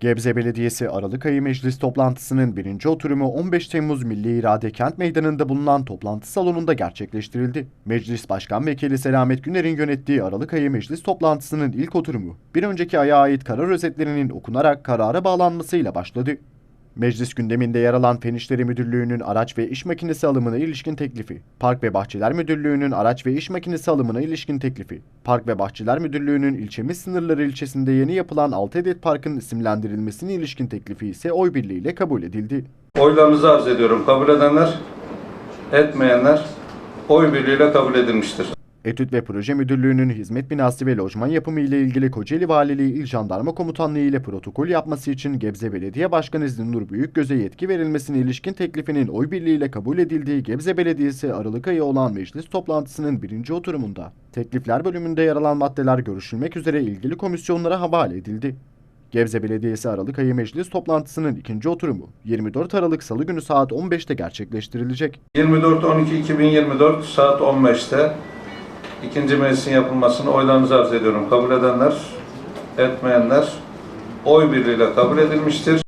Gebze Belediyesi Aralık ayı meclis toplantısının birinci oturumu 15 Temmuz Milli İrade Kent Meydanı'nda bulunan toplantı salonunda gerçekleştirildi. Meclis Başkan Vekili Selamet Güner'in yönettiği Aralık ayı meclis toplantısının ilk oturumu, bir önceki aya ait karar özetlerinin okunarak karara bağlanmasıyla başladı. Meclis gündeminde yer alan Fen İşleri Müdürlüğü'nün araç ve iş makinesi alımına ilişkin teklifi, Park ve Bahçeler Müdürlüğü'nün araç ve iş makinesi alımına ilişkin teklifi, Park ve Bahçeler Müdürlüğü'nün ilçemiz sınırları ilçesinde yeni yapılan 6 adet parkın isimlendirilmesine ilişkin teklifi ise oy birliğiyle kabul edildi. Oylarınızı arz ediyorum. Kabul edenler, etmeyenler oy birliğiyle kabul edilmiştir. Etüt ve Proje Müdürlüğü'nün hizmet binası ve lojman yapımı ile ilgili Kocaeli Valiliği İl Jandarma Komutanlığı ile protokol yapması için Gebze Belediye Başkanı Zinnur Büyükgöz'e yetki verilmesine ilişkin teklifinin oy birliğiyle kabul edildiği Gebze Belediyesi Aralık ayı olan meclis toplantısının birinci oturumunda teklifler bölümünde yer alan maddeler görüşülmek üzere ilgili komisyonlara havale edildi. Gebze Belediyesi Aralık ayı meclis toplantısının ikinci oturumu 24 Aralık Salı günü saat 15'te gerçekleştirilecek. 24-12-2024 saat 15'te ikinci meclisin yapılmasını oylarınızı arz ediyorum. Kabul edenler, etmeyenler oy birliğiyle kabul edilmiştir.